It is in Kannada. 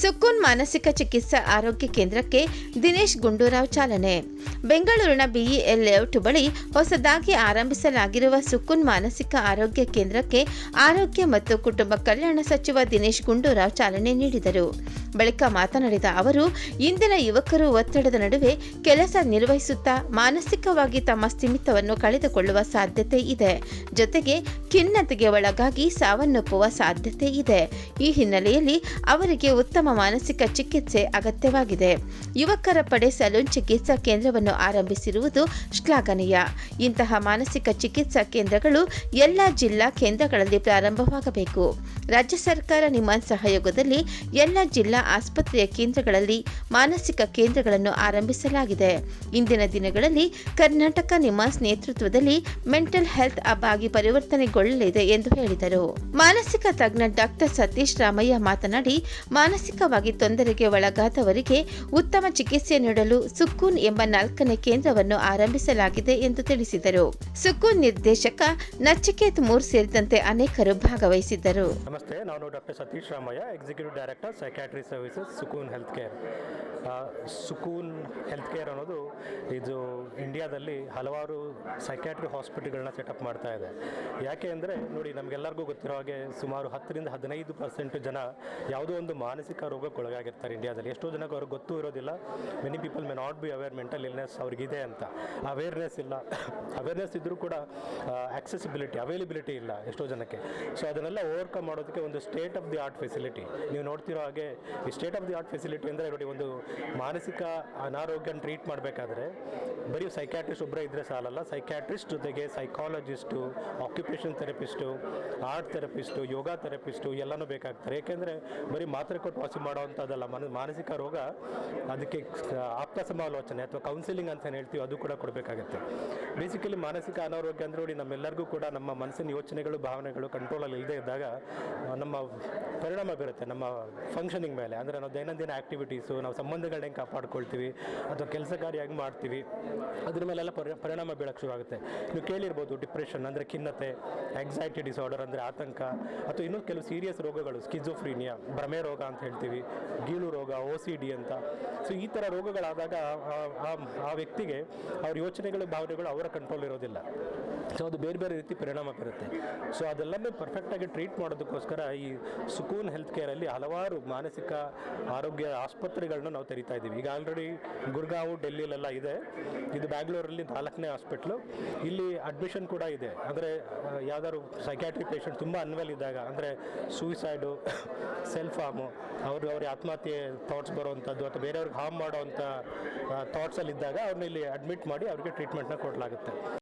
ಸುಕೂನ್ ಮಾನಸಿಕ ಚಿಕಿತ್ಸಾ ಆರೋಗ್ಯ ಕೇಂದ್ರಕ್ಕೆ ದಿನೇಶ್ ಗುಂಡೂರಾವ್ ಚಾಲನೆ. ಬೆಂಗಳೂರಿನ ಬಿಇಎಲ್ ಲೇಔಟ್ ಬಳಿ ಹೊಸದಾಗಿ ಆರಂಭಿಸಲಾಗಿರುವ ಸುಕ್ಕುನ್ ಮಾನಸಿಕ ಆರೋಗ್ಯ ಕೇಂದ್ರಕ್ಕೆ ಆರೋಗ್ಯ ಮತ್ತು ಕುಟುಂಬ ಕಲ್ಯಾಣ ಸಚಿವ ದಿನೇಶ್ ಗುಂಡೂರಾವ್ ಚಾಲನೆ ನೀಡಿದರು. ಬಳಿಕ ಮಾತನಾಡಿದ ಅವರು, ಇಂದಿನ ಯುವಕರು ಒತ್ತಡದ ನಡುವೆ ಕೆಲಸ ನಿರ್ವಹಿಸುತ್ತಾ ಮಾನಸಿಕವಾಗಿ ತಮ್ಮ ಸ್ಥಿಮಿತವನ್ನು ಕಳೆದುಕೊಳ್ಳುವ ಸಾಧ್ಯತೆ ಇದೆ. ಜೊತೆಗೆ ಖಿನ್ನತೆಗೆ ಒಳಗಾಗಿ ಸಾವನ್ನಪ್ಪುವ ಸಾಧ್ಯತೆ ಇದೆ. ಈ ಹಿನ್ನೆಲೆಯಲ್ಲಿ ಅವರಿಗೆ ಉತ್ತಮ ಮಾನಸಿಕ ಚಿಕಿತ್ಸೆ ಅಗತ್ಯವಾಗಿದೆ. ಯುವಕರ ಪಡೆ ಸಲೂನ್ ಚಿಕಿತ್ಸಾ ಕೇಂದ್ರವನ್ನು ಆರಂಭಿಸಿರುವುದು ಶ್ಲಾಘನೀಯ. ಇಂತಹ ಮಾನಸಿಕ ಚಿಕಿತ್ಸಾ ಕೇಂದ್ರಗಳು ಎಲ್ಲ ಜಿಲ್ಲಾ ಕೇಂದ್ರಗಳಲ್ಲಿ ಪ್ರಾರಂಭವಾಗಬೇಕು. ರಾಜ್ಯ ಸರ್ಕಾರ ನಿಮ್ಮ ಸಹಯೋಗದಲ್ಲಿ ಎಲ್ಲ ಜಿಲ್ಲಾ ಆಸ್ಪತ್ರೆಯ ಕೇಂದ್ರಗಳಲ್ಲಿ ಮಾನಸಿಕ ಕೇಂದ್ರಗಳನ್ನು ಆರಂಭಿಸಲಾಗಿದೆ. ಇಂದಿನ ದಿನಗಳಲ್ಲಿ ಕರ್ನಾಟಕ ನಿಮಾಸ್ ನೇತೃತ್ವದಲ್ಲಿ ಮೆಂಟಲ್ ಹೆಲ್ತ್ ಹಬ್ ಆಗಿ ಪರಿವರ್ತನೆಗೊಳ್ಳಲಿದೆ ಎಂದು ಹೇಳಿದರು. ಮಾನಸಿಕ ತಜ್ಞ ಡಾಕ್ಟರ್ ಸತೀಶ್ ರಾಮಯ್ಯ ಮಾತನಾಡಿ, ಮಾನಸಿಕವಾಗಿ ತೊಂದರೆಗೆ ಒಳಗಾದವರಿಗೆ ಉತ್ತಮ ಚಿಕಿತ್ಸೆ ನೀಡಲು ಸುಕ್ಕೂನ್ ಎಂಬ ನಾಲ್ಕನೇ ಕೇಂದ್ರವನ್ನು ಆರಂಭಿಸಲಾಗಿದೆ ಎಂದು ತಿಳಿಸಿದರು. ಸುಕ್ಕೂನ್ ನಿರ್ದೇಶಕ ನಚಿಕೇತ್ ಮೂರ್ ಸೇರಿದಂತೆ ಅನೇಕರು ಭಾಗವಹಿಸಿದ್ದರು. ನಮಸ್ತೆ, ನಾನು doctor Satish Ramaiah, executive director psychiatry services Sukoon health care Sukoon health care ಅನ್ನೋದು ಇದು ಇಂಡಿಯಾದಲ್ಲಿ ಹಲವಾರು ಸೈಕ್ಯಾಟ್ರಿ ಹಾಸ್ಪಿಟಲ್ಗಳನ್ನ ಸೆಟಪ್ ಮಾಡ್ತಾ ಇದೆ. ಯಾಕೆ ಅಂದರೆ ನೋಡಿ, ನಮಗೆಲ್ಲರಿಗೂ ಗೊತ್ತಿರೋ ಹಾಗೆ ಸುಮಾರು ಹತ್ತರಿಂದ ಹದಿನೈದು ಪರ್ಸೆಂಟ್ ಜನ ಯಾವುದೋ ಒಂದು ಮಾನಸಿಕ ರೋಗಕ್ಕೆ ಒಳಗಾಗಿರ್ತಾರೆ ಇಂಡಿಯಾದಲ್ಲಿ ಎಷ್ಟೋ ಜನಕ್ಕೆ ಅವ್ರಿಗೆ ಗೊತ್ತೂ ಇರೋದಿಲ್ಲ. Many people may not be aware mental illness ಅವ್ರಿಗಿದೆ ಅಂತ. ಅವೇರ್ನೆಸ್ ಇಲ್ಲ. ಅವೇರ್ನೆಸ್ ಇದ್ದರೂ ಕೂಡ ಆಕ್ಸೆಸಿಬಿಲಿಟಿ ಅವೈಲಬಿಲಿಟಿ ಇಲ್ಲ ಎಷ್ಟೋ ಜನಕ್ಕೆ. ಸೊ ಅದನ್ನೆಲ್ಲ ಓವರ್ಕಮ್ ಮಾಡೋದಕ್ಕೆ ಒಂದು state of the art facility ನೀವು ನೋಡ್ತಿರೋ ಹಾಗೆ ಈ state of the art facility ಅಂದರೆ ನೋಡಿ ಒಂದು ಮಾನಸಿಕ ಅನಾರೋಗ್ಯನ ಟ್ರೀಟ್ ಮಾಡಬೇಕಾದ್ರೆ ಬರೀ ಸೈಕ್ಯಾಟ್ರಿಸ್ಟ್ ಒಬ್ಬರೇ ಇದ್ದರೆ ಸಾಲಲ್ಲ. ಸೈಕ್ಯಾಟ್ರಿಸ್ಟ್ ಜೊತೆಗೆ psychologist occupation therapist art therapist yoga therapist ಎಲ್ಲನೂ ಬೇಕಾಗ್ತಾರೆ. ಏಕೆಂದರೆ ಬರೀ ಮಾತ್ರೆ ಕೊಟ್ಟು ವಾಸಿ ಮಾಡೋವಂಥದ್ದಲ್ಲ. ಮನ, ಮಾನಸಿಕ ರೋಗ ಅದಕ್ಕೆ ಆಪ್ತ ಸಮಾಲೋಚನೆ ಅಥವಾ ಕೌನ್ಸಿಲಿಂಗ್ ಅಂತ ಹೇಳ್ತೀವಿ ಅದು ಕೂಡ ಕೊಡಬೇಕಾಗುತ್ತೆ. ಬೇಸಿಕಲಿ ಮಾನಸಿಕ ಅನಾರೋಗ್ಯ ಅಂದರೆ ನೋಡಿ ನಮ್ಮೆಲ್ಲರಿಗೂ ಕೂಡ ನಮ್ಮ ಮನಸ್ಸಿನ ಯೋಚನೆಗಳು, ಭಾವನೆಗಳು ಕಂಟ್ರೋಲಲ್ಲಿ ಇಲ್ಲದೆ ಇದ್ದಾಗ ನಮ್ಮ ಪರಿಣಾಮ ಬೀರುತ್ತೆ. ನಮ್ಮ ಫಂಕ್ಷನಿಂಗ್ ಮೇಲೆ. ಅಂದರೆ ನಾವು ದೈನಂದಿನ ಆ್ಯಕ್ಟಿವಿಟೀಸು ನಾವು ಸಂಬಂಧಗಳನ್ನ ಹೆಂಗೆ ಕಾಪಾಡ್ಕೊಳ್ತೀವಿ, ಅಥವಾ ಕೆಲಸ ಕಾರ್ಯ ಹೆಂಗೆ ಮಾಡ್ತೀವಿ, ಅದ್ರ ಮೇಲೆಲ್ಲ ಪರಿ ಪರಿಣಾಮ ಬೀಳಕ್ಕೆ ಶುರು ಆಗುತ್ತೆ ನೀವು ಕೇಳಿರ್ಬೋದು ಡಿಪ್ರೆಷನ್ ಅಂದರೆ ಖಿನ್ನತೆ ಆ್ಯಂಗ್ಸೈಟಿ ಡಿಸಾರ್ಡರ್ ಅಂದರೆ ಆತಂಕ, ಅಥವಾ ಇನ್ನೂ ಕೆಲವು ಸೀರಿಯಸ್ ರೋಗಗಳು ಸ್ಕಿಜೋಫ್ರೀನಿಯಾ ಭ್ರಮೆ ರೋಗ ಅಂತ ಹೇಳ್ತೀವಿ, ಗೀಳು ರೋಗ ಓ ಸಿ ಡಿ ಅಂತ. ಸೊ ಈ ಥರ ರೋಗಗಳಾದಾಗ ಆ ವ್ಯಕ್ತಿಗೆ ಅವ್ರ ಯೋಚನೆಗಳು, ಭಾವನೆಗಳು ಅವರ ಕಂಟ್ರೋಲ್ ಇರೋದಿಲ್ಲ. ಸೊ ಅದು ಬೇರೆ ಬೇರೆ ರೀತಿ ಪರಿಣಾಮ ಬೀರುತ್ತೆ. ಸೊ ಅದೆಲ್ಲನೂ ಪರ್ಫೆಕ್ಟಾಗಿ ಟ್ರೀಟ್ ಮಾಡೋದಕ್ಕೋಸ್ಕರ ಈ ಸುಕೂನ್ ಹೆಲ್ತ್ ಕೇರಲ್ಲಿ ಹಲವಾರು ಮಾನಸಿಕ ಆರೋಗ್ಯ ಆಸ್ಪತ್ರೆಗಳನ್ನ ನಾವು ತೆರಿತಾ ಇದ್ದೀವಿ. ಈಗ ಆಲ್ರೆಡಿ ಗುರ್ಗಾಂವ್ ಡೆಲ್ಲಿಲೆಲ್ಲ ಇದೆ. ಇದು ಬ್ಯಾಂಗ್ಳೂರಲ್ಲಿ ನಾಲ್ಕನೇ ಹಾಸ್ಪಿಟ್ಲು ಇಲ್ಲಿ ಅಡ್ಮಿಷನ್ ಕೂಡ ಇದೆ. ಅಂದರೆ ಯಾವ್ದಾದ್ರು ಸೈಕ್ಯಾಟ್ರಿಕ್ ಪೇಷಂಟ್ ತುಂಬ ಅನ್ವೆಲ್ ಇದ್ದಾಗ, ಅಂದರೆ ಸೂಯಿಸೈಡು ಸೆಲ್ಫ್ ಹಾರ್ಮು ಅವ್ರು, ಅವ್ರಿಗೆ ಆತ್ಮಹತ್ಯೆ ಥಾಟ್ಸ್ ಬರುವಂಥದ್ದು ಅಥವಾ ಬೇರೆಯವ್ರಿಗೆ ಹಾರ್ಮ್ ಮಾಡೋವಂಥ ಥಾಟ್ಸಲ್ಲಿದ್ದಾಗ ಅವ್ರನ್ನ ಇಲ್ಲಿ ಅಡ್ಮಿಟ್ ಮಾಡಿ ಅವ್ರಿಗೆ ಟ್ರೀಟ್ಮೆಂಟ್ನ ಕೊಡಲಾಗುತ್ತೆ.